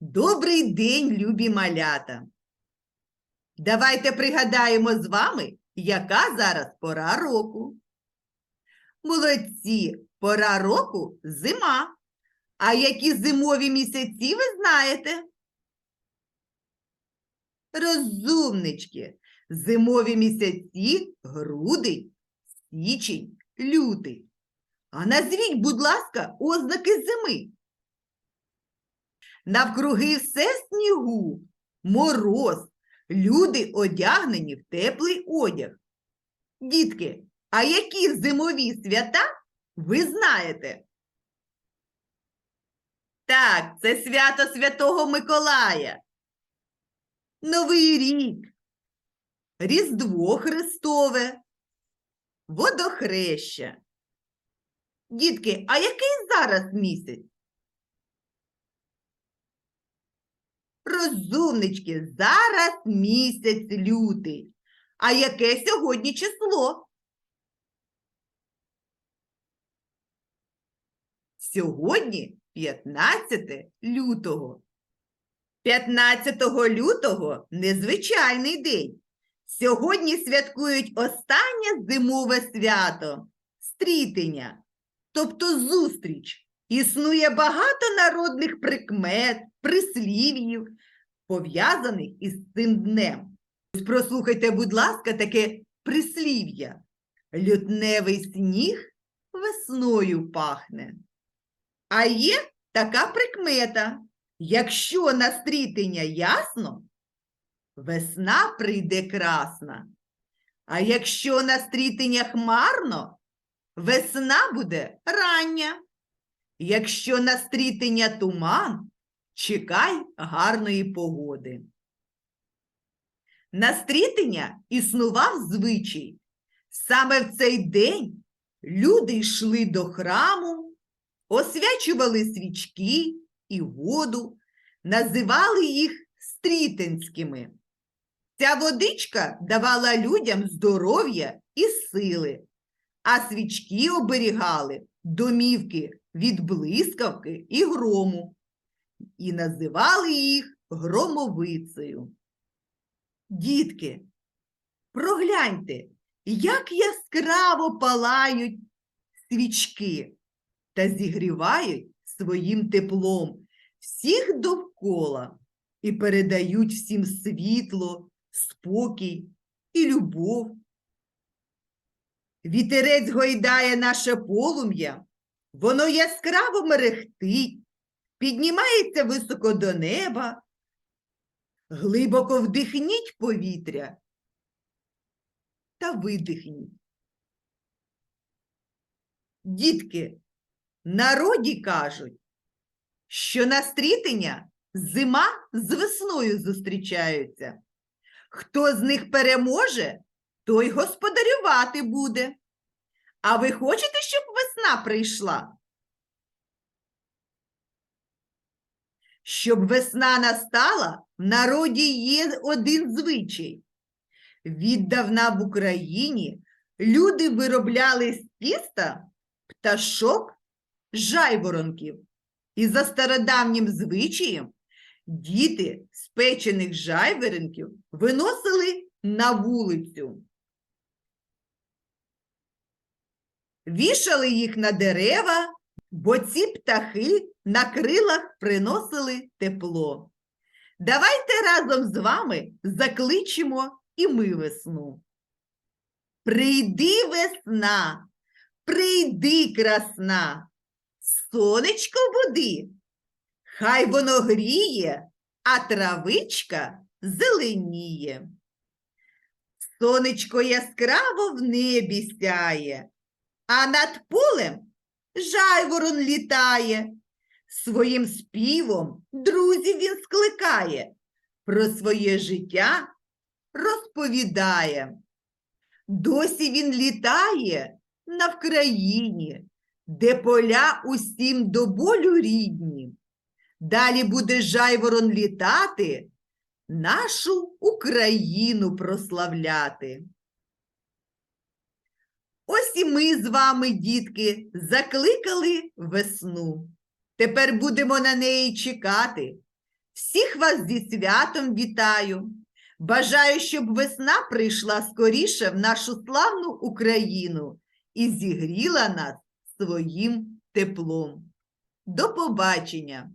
Добрий день, любі малята! Давайте пригадаємо з вами, яка зараз пора року. Молодці, пора року зима. А які зимові місяці ви знаєте? Розумнички, зимові місяці грудень, січень, лютий. А назвіть, будь ласка, ознаки зими. Навкруги все снігу, мороз, люди одягнені в теплий одяг. Дітки, а які зимові свята ви знаєте? Так, це свято Святого Миколая. Новий рік, Різдво Христове, Водохреща. Дітки, а який зараз місяць? Розумнички, зараз місяць лютий. А яке сьогодні число? Сьогодні 15 лютого. 15 лютого незвичайний день. Сьогодні святкують останнє зимове свято стрітення, тобто зустріч. Існує багато народних прикмет, прислів'їв, пов'язаних із цим днем. Прослухайте, будь ласка, таке прислів'я. Лютневий сніг весною пахне. А є така прикмета. Якщо на стрітення ясно, весна прийде красна. А якщо на стрітення хмарно, весна буде рання. Якщо на стрітення туман, чекай гарної погоди. На стрітення існував звичай. Саме в цей день люди йшли до храму, освячували свічки і воду, називали їх стрітинськими. Ця водичка давала людям здоров'я і сили, а свічки оберігали домівки від блискавки і грому, і називали їх громовицею. Дітки, прогляньте, як яскраво палають свічки та зігрівають своїм теплом всіх довкола і передають всім світло, спокій і любов. Вітерець гойдає наше полум'я, воно яскраво мерехтить, піднімається високо до неба. Глибоко вдихніть повітря та видихніть. Дітки, народі кажуть, що на стрітення зима з весною зустрічаються. Хто з них переможе, той господарювати буде. А ви хочете, щоб весна прийшла? Щоб весна настала, в народі є один звичай. Віддавна в Україні люди виробляли з тіста пташок жайворонків. І за стародавнім звичаєм діти з печених жайворонків виносили на вулицю. Вішали їх на дерева, бо ці птахи на крилах приносили тепло. Давайте разом з вами закличемо і ми весну. Прийди весна, прийди красна, сонечко буди, хай воно гріє, а травичка зеленіє. Сонечко яскраво в небі сяє, а над полем жайворон літає. Своїм співом друзів він скликає, про своє життя розповідає. Досі він літає на Вкраїні, де поля усім до болю рідні. Далі буде жайворон літати, нашу Україну прославляти. Ось і ми з вами, дітки, закликали весну. Тепер будемо на неї чекати. Всіх вас зі святом вітаю. Бажаю, щоб весна прийшла скоріше в нашу славну Україну і зігріла нас своїм теплом. До побачення!